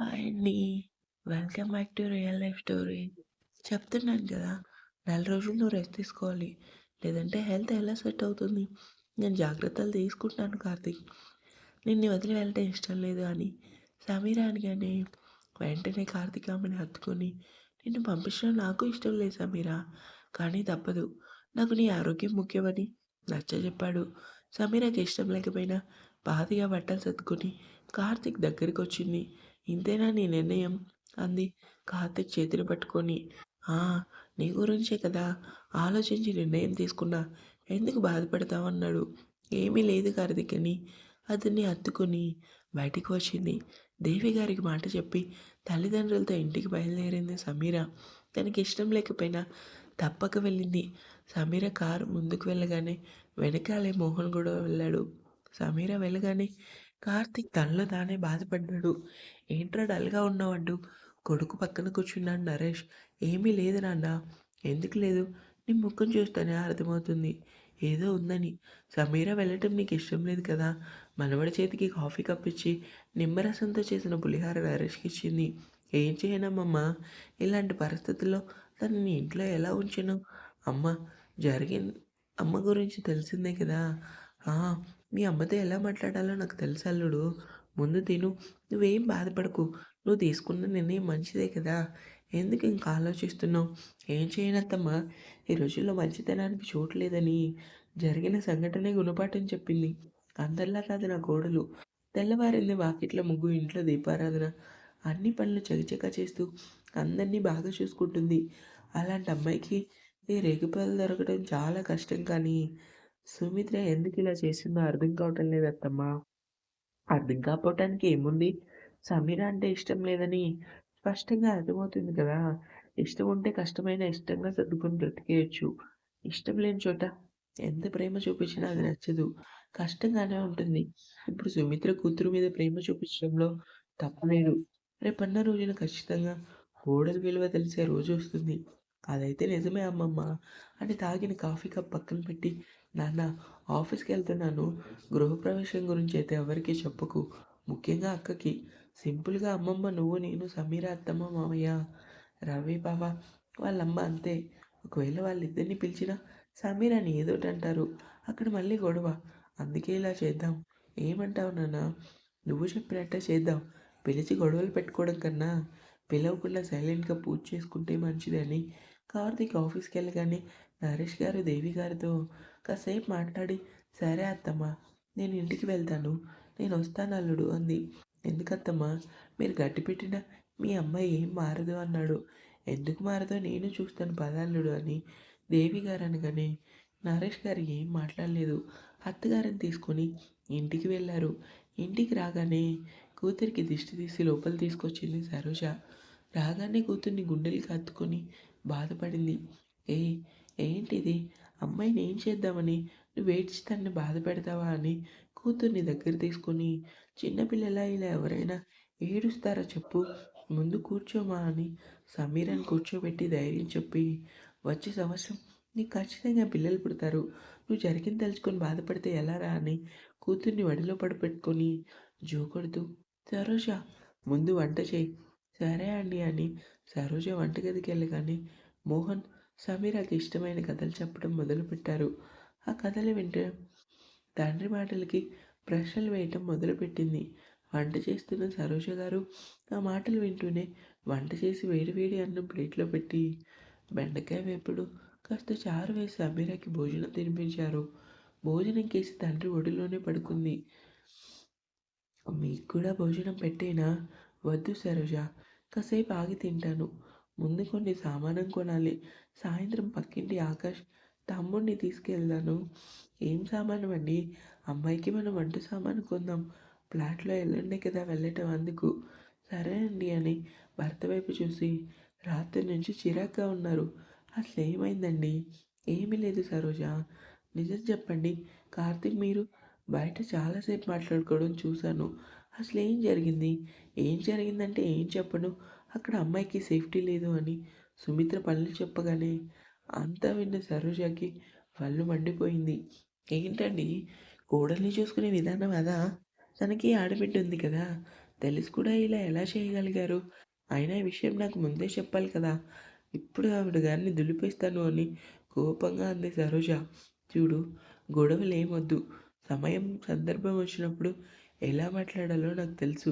Hi అండి. Welcome back to real life story. చెప్తున్నాను కదా! నెల రోజులు నువ్వు రెస్ట్ తీసుకోవాలి. లేదంటే హెల్త్ ఎలా సెట్ అవుతుంది? నేను జాగ్రత్తలు తీసుకుంటున్నాను కార్తీక్. నిన్ను వదిలి వెళ్ళటం ఇష్టం లేదు అని సమీర అనగానే వెంటనే కార్తీక్ ఆమెను హత్తుకొని నిన్ను పంపించడం నాకు ఇష్టం లేదు సమీరా కానీ తప్పదు. నాకు నీ ఆరోగ్యం ముఖ్యమని నచ్చ చెప్పాడు సమీరాకి ఇష్టం లేకపోయినా బాధగా బట్టలు సర్దుకొని కార్తీక్ దగ్గరికొచ్చింది. ఇంతేనా నీ నిర్ణయం? అంది కార్తీక్ చేతులు పట్టుకొని. ఆ! నీ గురించే కదా ఆలోచించి నిర్ణయం తీసుకున్నా. ఎందుకు బాధపడతావు? అన్నాడు. ఏమీ లేదు కార్తీక్ అని అతన్ని అత్తుకొని బయటికి వచ్చింది. దేవి గారికి మాట చెప్పి తల్లిదండ్రులతో ఇంటికి బయలుదేరింది సమీర. తనకి ఇష్టం లేకపోయినా తప్పక వెళ్ళింది. సమీర కారు ముందుకు వెళ్ళగానే వెనకాలే మోహన్ కూడా వెళ్ళాడు. సమీర వెళ్ళగానే కార్తీక్ తనలో తానే బాధపడ్డాడు. ఏంట్రా డల్‌గా ఉన్నావు? కొడుకు పక్కన కూర్చున్నాడు నరేష్. ఏమీ లేదు నాన్న ఎందుకు లేదు? నీ ముఖం చూస్తేనే అర్థమవుతుంది. ఏదో ఉందని. సమీర వెళ్ళటం నీకు ఇష్టం లేదు కదా! మనవడి చేతికి కాఫీ కప్పిచ్చి నిమ్మరసంతో చేసిన పులిహోర నరేష్‌కి ఇచ్చింది. ఏం చేయనమ్మమ్మా! ఇలాంటి పరిస్థితుల్లో తనని ఇంట్లో ఎలా ఉంచను? అమ్మ జరిగింది అమ్మ గురించి తెలిసిందే కదా! మీ అమ్మతో ఎలా మాట్లాడాలో నాకు తెలుసు అల్లుడు. ముందు తిను. నువ్వేం బాధపడకు. నువ్వు తీసుకున్న నిర్ణయం మంచిదే కదా! ఎందుకు ఇంకా ఆలోచిస్తున్నావు? ఏం చేయనత్తమ్మా! ఈ రోజుల్లో మంచితనానికి చోటు లేదని జరిగిన సంఘటనే గుణపాఠం చెప్పింది. అందరిలా కాదు నా కోడలు. తెల్లవారింది వాకిట్లో ముగ్గు, ఇంట్లో దీపారాధన. అన్ని పనులు చకచకా చేస్తూ అందరినీ బాగా చూసుకుంటుంది. అలాంటి అమ్మాయికి ఈ రేగిపళ్ళు దొరకడం చాలా కష్టం కానీ సుమిత్ర ఎందుకు ఇలా చేసిందో అర్థం కావటం లేదు అత్తమ్మా. అర్థం కాకపోవటానికి ఏముంది? సమీర అంటే ఇష్టం లేదని స్పష్టంగా అర్థమవుతుంది కదా! ఇష్టం ఉంటే కష్టమైన ఇష్టంగా సర్దుకొని బ్రతికేయొచ్చు. ఇష్టం లేని చోట ఎంత ప్రేమ చూపించినా అది నచ్చదు. కష్టంగానే ఉంటుంది. ఇప్పుడు సుమిత్ర కూతురు మీద ప్రేమ చూపించడంలో తప్పలేదు రేపన్న రోజున ఖచ్చితంగా కోడలి విలువ తెలిసే రోజు వస్తుంది అదైతే నిజమే అమ్మమ్మ అని తాగిన కాఫీ కప్ పక్కన పెట్టి నాన్న ఆఫీస్కి వెళ్తున్నాను గృహప్రవేశం గురించి అయితే ఎవరికీ చెప్పకు. ముఖ్యంగా అక్కకి. సింపుల్‌గా అమ్మమ్మ, నువ్వు, నేను, సమీర, అత్తమ్మ, మామయ్య, రవి బావ వాళ్ళమ్మ అంతే. ఒకవేళ వాళ్ళిద్దరిని పిలిచినా సమీర అని ఏదోటి అంటారు. అక్కడ మళ్ళీ గొడవ. అందుకే ఇలా చేద్దాం. ఏమంటావు నాన్న? నువ్వు చెప్పినట్టే చేద్దాం. పిలిచి గొడవలు పెట్టుకోవడం కన్నా పిలవకుండా సైలెంట్‌గా పూజ చేసుకుంటే మంచిదని కార్తీక్ ఆఫీస్‌కెళ్ళగానే నరేష్ గారు దేవి గారితో కాసేపు మాట్లాడి సరే అత్తమ్మ నేను ఇంటికి వెళ్తాను. నేను వస్తాను అల్లుడు అంది. ఎందుకత్తమ్మా? మీరు గట్టిపెట్టిన మీ అమ్మాయి ఏం మారదు అన్నాడు. ఎందుకు మారదో నేను చూస్తాను పదాల్లుడు అని దేవి గారు అనగానే నరేష్ గారు ఏం మాట్లాడలేదు. అత్తగారిని తీసుకొని ఇంటికి వెళ్ళారు. ఇంటికి రాగానే కూతురికి దిష్టి తీసి లోపల తీసుకొచ్చింది సరోజ. రాగానే కూతుర్ని గుండెలకి హత్తుకొని బాధపడింది. ఏ ఏంటిది? అమ్మాయిని ఏం చేద్దామని నువ్వు ఏడ్చి తనని బాధపెడతావా అని కూతుర్ని దగ్గర తీసుకొని చిన్నపిల్లలా ఇలా ఎవరైనా ఏడుస్తారా చెప్పు? ముందు కూర్చోమా అని సమీరని కూర్చోబెట్టి ధైర్యం చెప్పి వచ్చే సంవత్సరం నీకు ఖచ్చితంగా పిల్లలు పుడతారు. నువ్వు జరిగింది తలుచుకొని బాధపడితే ఎలారా అని కూతుర్ని వడిలో పడపెట్టుకొని జోకొడుతూ సరోష ముందు వంట చేయి సరే అండి అని సరోజ వంటగదికెళ్ళగానే మోహన్, సమీరాకి ఇష్టమైన కథలు చెప్పడం మొదలుపెట్టారు. ఆ కథలు వింటే తండ్రి మాటలకి ప్రశ్నలు వేయటం మొదలుపెట్టింది. వంట చేస్తున్న సరోజ గారు ఆ మాటలు వింటూనే వంట చేసి వేడివేడి అన్నం ప్లేట్లో పెట్టి బెండకాయ వేపుడు, కాస్త చారు వేసి సమీరాకి భోజనం తినిపించారు. భోజనం చేసి తండ్రి ఒడిలోనే పడుకుంది. మీకు కూడా భోజనం పెట్టేనా? వద్దు సరోజ. కాసేపు ఆగి తింటాను. ముందు కొన్ని సామానం కొనాలి. సాయంత్రం పక్కింటి ఆకాష్ తమ్ముడిని తీసుకెళ్తాను. ఏం సామానం అండి? అమ్మాయికి మనం వంట సామాను కొందాం. ఫ్లాట్‌లో ఎల్లుండే కదా వెళ్ళటం అందుకు. సరే అండి అని భర్త వైపు చూసి రాత్రి నుంచి చిరాగ్గా ఉన్నారు. అసలు ఏమైందండి ఏమీ లేదు సరోజ. నిజం చెప్పండి. కార్తీక్ మీరు బయట చాలాసేపు మాట్లాడుకోవడం చూశాను. అసలు ఏం జరిగింది? ఏం జరిగిందంటే ఏం చెప్పను. అక్కడ అమ్మాయికి సేఫ్టీ లేదు అని సుమిత్ర పనులు చెప్పగానే అంతా విన్న సరోజకి పళ్ళు మండిపోయింది. ఏంటండి కోడల్ని చూసుకునే విధానం అదా? తనకి ఆడబిడ్డ ఉంది కదా! తెలిసి కూడా ఇలా ఎలా చేయగలిగారు అయినా ఈ విషయం నాకు ముందే చెప్పాలి కదా ఇప్పుడు ఆవిడ గారిని దులిపేస్తాను అని కోపంగా అంది సరోజ చూడు గొడవలు ఏమొద్దు సమయం సందర్భం వచ్చినప్పుడు ఎలా మాట్లాడాలో నాకు తెలుసు.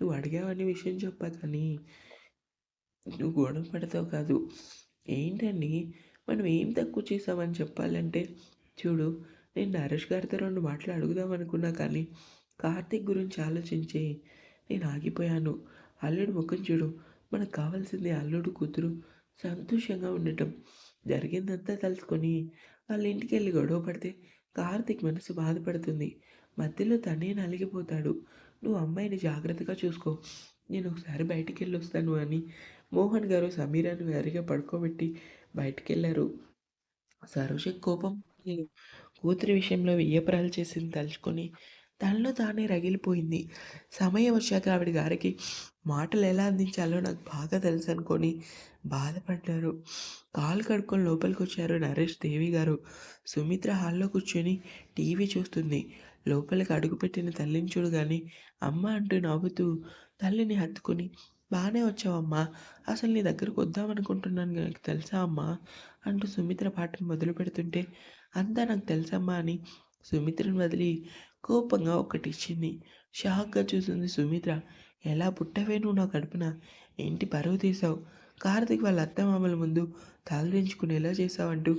నువ్వు అడిగావని విషయం చెప్పా కానీ నువ్వు గొడవ పడతావు కాదు. ఏంటండి? మనం ఏం తక్కువ చేసామని చెప్పాలంటే? చూడు నేను నరేష్ గారితో రెండు మాటలు అడుగుదాం అనుకున్నా కానీ కార్తీక్ గురించి ఆలోచించి నేను ఆగిపోయాను. అల్లుడు ముఖం చూడు మనకు కావాల్సింది అల్లుడు కూతురు సంతోషంగా ఉండటం. జరిగిందంతా తలుచుకొని వాళ్ళ ఇంటికి వెళ్ళి గొడవ పడితే కార్తీక్ మనసు బాధపడుతుంది. మధ్యలో తనే నలిగిపోతాడు. నువ్వు అమ్మాయిని జాగ్రత్తగా చూసుకో. నేను ఒకసారి బయటికి వెళ్ళి వస్తాను అని మోహన్ గారు సమీరాను వేరుగా పడుకోబెట్టి బయటికి వెళ్ళారు సరోజ కోపం కూతురి విషయంలో వెయ్యపరాలు చేసింది తలుచుకొని తనలో తానే రగిలిపోయింది. సమయం వచ్చాక ఆవిడ గారికి మాటలు ఎలా అందించాలో నాకు బాగా తెలుసు అనుకొని బాధపడ్డారు. కాలు కడుక్కొని లోపలికి వచ్చారు నరేష్ దేవి గారు. సుమిత్ర హాల్లో కూర్చొని టీవీ చూస్తుంది. లోపలికి అడుగుపెట్టిన తల్లిని చూడగానే అమ్మ అంటూ నవ్వుతూ తల్లిని హత్తుకుని బాగానే వచ్చావమ్మా అసలు నీ దగ్గరకు వద్దామనుకుంటున్నాను నాకు తెలుసా అమ్మా? అంటూ సుమిత్ర పాటను మొదలు పెడుతుంటే అంతా నాకు తెలుసమ్మా అని సుమిత్రను వదిలి కోపంగా ఒకటి ఇచ్చింది షాక్గా చూసింది సుమిత్ర ఎలా పుట్టవే నువ్వు నా కడుపున? ఏంటి పరువు తీసావు? కార్తిక్ వాళ్ళ అత్తమామల ముందు తలదించుకునేలా చేసావంటూ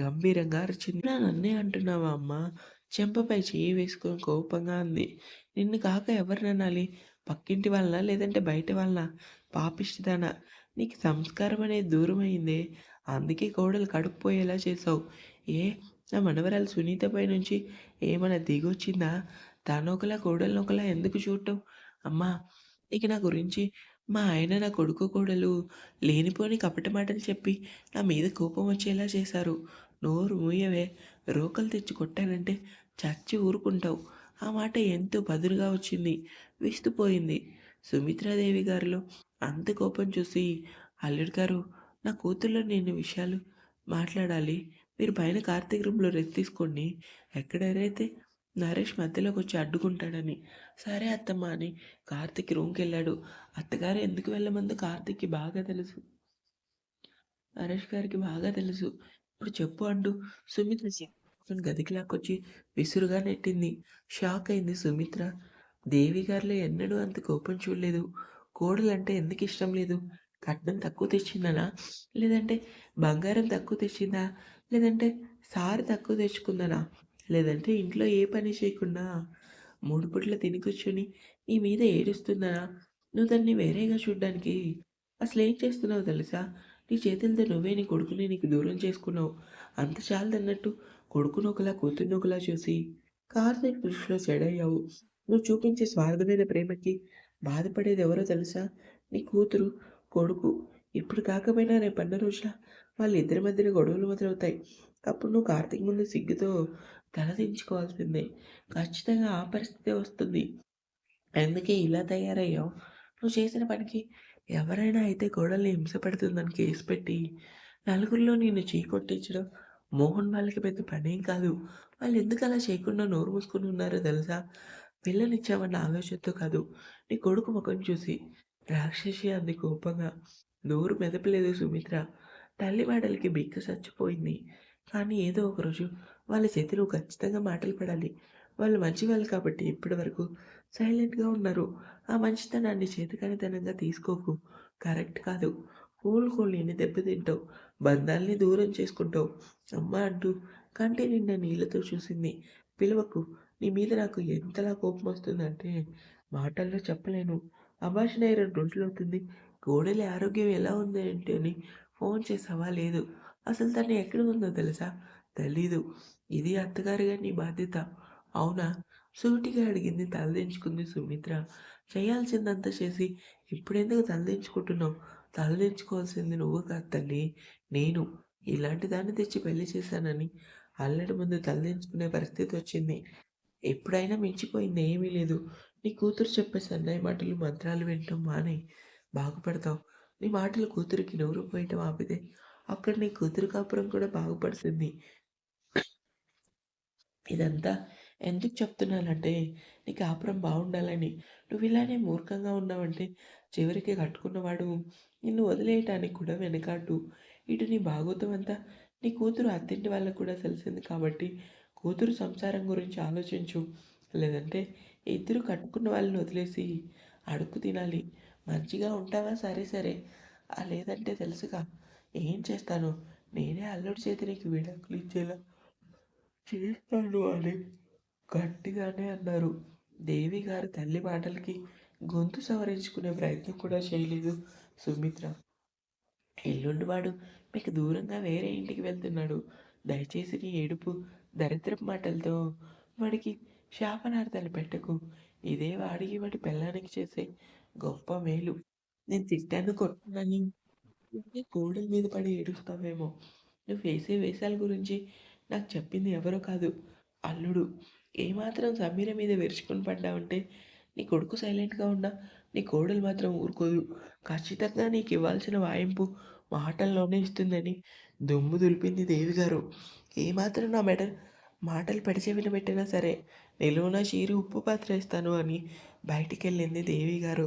గంభీరంగా అరిచింది. నన్నే అంటున్నావా అమ్మ? చెంపపై చేయి వేసుకొని కోపంగా అంది. నిన్ను కాక ఎవరిననాలి? పక్కింటి వలన లేదంటే బయట వలన పాపిష్టిదానా? నీకు సంస్కారం అనేది దూరమైందే. అందుకే కోడలు కడుపుపోయేలా చేసావు ఏ నా మనవరాలు సునీతపై నుంచి ఏమైనా దిగొచ్చిందా? తనొకలా కోడలనొకలా ఎందుకు చూడటం అమ్మా ఇక నా గురించి మా ఆయన నా కొడుకు కోడలు లేనిపోని కపట మాటలు చెప్పి నా మీద కోపం వచ్చేలా చేశారు. నోరు మూయవే. రోకలు తెచ్చి కొట్టానంటే చచ్చి ఊరుకుంటావు. ఆ మాట ఎంతో బదులుగా వచ్చింది. విస్తుపోయింది. సుమిత్రాదేవి గారిలో అంత కోపం చూసి అల్లుడు గారు నా కూతుర్లో నేను విషయాలు మాట్లాడాలి. మీరు పైన కార్తీక్ రూమ్లో రెస్ట్ తీసుకోండి. ఎక్కడైతే నరేష్ మధ్యలోకి వచ్చి అడ్డుకుంటాడని. సరే అత్తమ్మ అని కార్తీక్ రూమ్కి వెళ్ళాడు అత్తగారు ఎందుకు వెళ్ళమందు కార్తీక్కి బాగా తెలుసు. నరేష్ గారికి బాగా తెలుసు. ఇప్పుడు చెప్పు అంటూ సుమిత్ర గదికి లాక్కొచ్చి విసురుగా నెట్టింది. షాక్ అయింది సుమిత్ర. దేవి గారిలో ఎన్నడూ అంత కోపం చూడలేదు. కోడలంటే ఎందుకు ఇష్టం లేదు? కట్నం తక్కువ తెచ్చిందనా? లేదంటే బంగారం తక్కువ తెచ్చిందా? లేదంటే సారి తక్కువ తెచ్చుకుందనా? లేదంటే ఇంట్లో ఏ పని చేయకుండా మూడు పుట్ల తిని కూర్చొని నీ మీద ఏడుస్తుందనా? నువ్వు దాన్ని వేరేగా చూడ్డానికి అసలు ఏం చేస్తున్నావు తెలుసా? నీ చేతులతో నువ్వే నీ కొడుకుని నీకు దూరం చేసుకున్నావు. అంత చాలదన్నట్టు కొడుకు ఒకలా కూతుర్ని ఒకలా చూసి కార్తీక్ దృష్టిలో చెడయ్యావు. నువ్వు చూపించే స్వార్థమైన ప్రేమకి బాధపడేది ఎవరో తెలుసా? నీ కూతురు కొడుకు. ఇప్పుడు కాకపోయినా రేపు అన్న రోజుల వాళ్ళ ఇద్దరి మధ్యన గొడవలు మొదలవుతాయి. అప్పుడు నువ్వు కార్తీక్ ముందు సిగ్గుతో తలదించుకోవాల్సిందే ఖచ్చితంగా ఆ పరిస్థితి వస్తుంది. అందుకే ఇలా తయారయ్యావు. నువ్వు చేసిన పనికి ఎవరైనా అయితే గోడల్ని హింస పెడుతుందని కేసు పెట్టి నలుగురిలో నేను చీకొట్టించడం మోహన్ వాళ్ళకి పెద్ద పనేం కాదు. వాళ్ళు ఎందుకు అలా చేయకుండా నోరు మూసుకుని ఉన్నారో తెలుసా? పిల్లనిచ్చామన్న ఆలోచనతో కాదు. నీ కొడుకు ముఖం చూసి రాక్షసి అంది కోపంగా. నోరు మెదపలేదు సుమిత్ర. తల్లి మాటలకి బిక్క చచ్చిపోయింది. కానీ ఏదో ఒకరోజు వాళ్ళ చేతిలో ఖచ్చితంగా మాటలు పడాలి. వాళ్ళు మంచి వాళ్ళు కాబట్టి ఇప్పటి వరకు సైలెంట్గా ఉన్నారు. ఆ మంచితనాన్ని చేతకానితనంగా తీసుకోకు. కరెక్ట్ కాదు. కోలుకోలేని దెబ్బతింటావు. బంధాల్ని దూరం చేసుకుంటావు. అమ్మ అంటూ కంటి నిండా నీళ్ళతో చూసింది. పిలవకు నీ మీద నాకు ఎంతలా కోపం వస్తుందంటే మాటల్లో చెప్పలేను. అభాషణ రెండు రోజులు అవుతుంది. కోడలి ఆరోగ్యం ఎలా ఉంది అంటే అని ఫోన్ చేసావా? లేదు. అసలు తను ఎక్కడ ఉందో తెలుసా? తెలీదు. ఇది అత్తగారిగా నీ బాధ్యత. అవునా? సూటిగా అడిగింది తలదించుకుంది సుమిత్ర. చేయాల్సిందంతా చేసి ఇప్పుడెందుకు తలదించుకుంటున్నావు? తలదించుకోవాల్సింది నువ్వు కాదు తల్లి. నేను ఇలాంటి దాన్ని తెచ్చి పెళ్ళి చేశానని అల్లడి ముందు తలదించుకునే పరిస్థితి వచ్చింది. ఎప్పుడైనా మించిపోయింది ఏమీ లేదు. నీ కూతురు చెప్పే సన్నాయి మాటలు మంత్రాలు వినటం మానే బాగుపడతావు. నీ మాటలు కూతురికి నోరు పోయటం ఆపితే అక్కడ నీ కూతురు కాపురం కూడా బాగుపడుతుంది. ఇదంతా ఎందుకు చెప్తున్నానంటే నీ కాపురం బాగుండాలని. నువ్వు ఇలానే మూర్ఖంగా ఉన్నావంటే చివరికి కట్టుకున్నవాడు నిన్ను వదిలేయటానికి కూడా వెనకాడడు. ఇటు నీ భాగోతం అంతా నీ కూతురు అత్తింటి వాళ్ళకి కూడా తెలిసింది కాబట్టి కూతురు సంసారం గురించి ఆలోచించు. లేదంటే ఇద్దరు కట్టుకున్న వాళ్ళని వదిలేసి అడుక్కు తినాలి. మంచిగా ఉంటావా సరే సరే. ఆ లేదంటే తెలుసుగా ఏం చేస్తాను నేనే అల్లుడి చేతి నీకు విడాకులు ఇచ్చేలా చేస్తాను అని గట్టిగానే అన్నారు. దేవి గారు తల్లి మాటలకి గొంతు సవరించుకునే ప్రయత్నం కూడా చేయలేదు సుమిత్ర. ఎల్లుండి వాడు మీకు దూరంగా వేరే ఇంటికి వెళ్తున్నాడు. దయచేసి నీ ఏడుపు, దరిద్రపు మాటలతో వాడికి శాపనార్థాలు పెట్టకు. ఇదే వాడికి వాడి పెళ్ళానికి చేసే గొప్ప మేలు. నేను తిట్టాను, కొట్టానని కోడల మీద పడి ఏడుస్తావేమో. నువ్వు వేసే వేషాల గురించి నాకు చెప్పింది ఎవరో కాదు అల్లుడు. ఏమాత్రం సమీర మీద విరుచుకుని పడ్డావంటే నీ కొడుకు సైలెంట్‌గా ఉన్నా నీ కోడలు మాత్రం ఊరుకోదు. ఖచ్చితంగా నీకు ఇవ్వాల్సిన వాయింపు మాటల్లోనే ఇస్తుందని దుమ్ము దులిపింది దేవి గారు ఏమాత్రం నా మెడ మాటలు పెడిచే వినబెట్టినా సరే నిలువున చీరి ఉప్పు పాత్ర ఇస్తాను అని దేవి గారు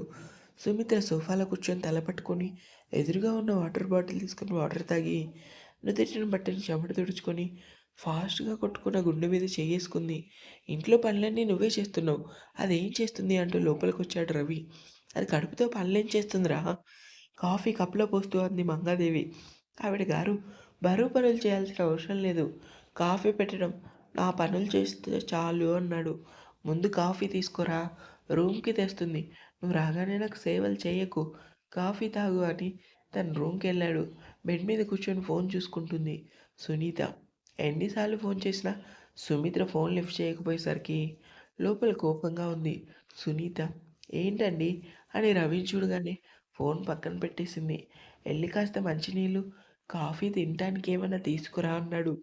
సుమిత్ర సోఫాలో కూర్చొని తల పట్టుకొని ఎదురుగా ఉన్న వాటర్ బాటిల్ తీసుకొని వాటర్ తాగి నుదుటిన బట్టని చెమట తుడుచుకొని ఫాస్ట్‌గా కొట్టుకున్న గుండె మీద చేయేసుకుంది ఇంట్లో పనులన్నీ నువ్వే చేస్తున్నావు. అదేం చేస్తుంది అంటూ లోపలికొచ్చాడు రవి. అది కడుపుతో పనులేం చేస్తుందిరా? కాఫీ కప్‌లో పోస్తూ అంది మంగాదేవి. ఆవిడ గారు బరువు పనులు చేయాల్సిన అవసరం లేదు. కాఫీ పెట్టడం నా పనులు చేస్తే చాలు అన్నాడు. ముందు కాఫీ తీసుకురా రూమ్‌కి తెస్తుంది. నువ్వు రాగానే నాకు సేవలు చేయకు. కాఫీ తాగు అని తన రూమ్‌కెళ్ళాడు. బెడ్ మీద కూర్చొని ఫోన్ చూసుకుంటుంది సునీత. ఎన్నిసార్లు ఫోన్ చేసినా సుమిత్ర ఫోన్ లిఫ్ట్ చేయకపోయేసరికి లోపల కోపంగా ఉంది సునీత. ఏంటండి అని రవి చూడగానే ఫోన్ పక్కన పెట్టేసింది. వెళ్ళి కాస్త మంచినీళ్ళు, కాఫీ తినటానికి ఏమైనా తీసుకురా అన్నాడు.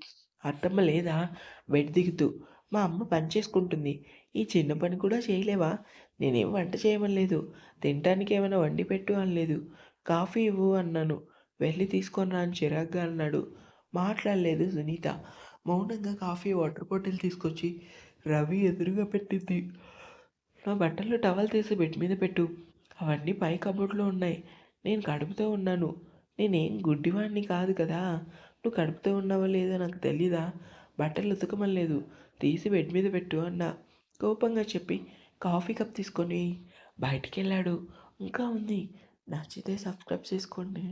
అత్తమ్మ లేదా బెడ్ దిగుతూ. మా అమ్మ పని చేసుకుంటుంది. ఈ చిన్న పని కూడా చేయలేవా? నేనేం వంట చేయమనలేదు. తినటానికి ఏమైనా వండి పెట్టు అనలేదు. కాఫీ ఇవ్వు అన్నాను. వెళ్ళి తీసుకొని రా అని చిరాగ్గా అన్నాడు. మాట్లాడలేదు సునీత. మౌనంగా కాఫీ, వాటర్ బాటిల్ తీసుకొచ్చి రవి ఎదురుగా పెట్టింది. నా బట్టలు టవల్ తీసి బెడ్ మీద పెట్టు. అవన్నీ పై కబోర్డ్‌లో ఉన్నాయి. నేను కడుపుతో ఉన్నాను. నేనేం గుడ్డివాడిని కాదు కదా! నువ్వు కడుపుతో ఉన్నావో లేదో నాకు తెలీదా? బట్టలు ఉతకమనలేదు. తీసి బెడ్ మీద పెట్టు అన్నా. కోపంగా చెప్పి కాఫీ కప్ తీసుకొని బయటికెళ్ళాడు. ఇంకా ఉంది. నచ్చితే సబ్స్క్రైబ్ చేసుకోండి.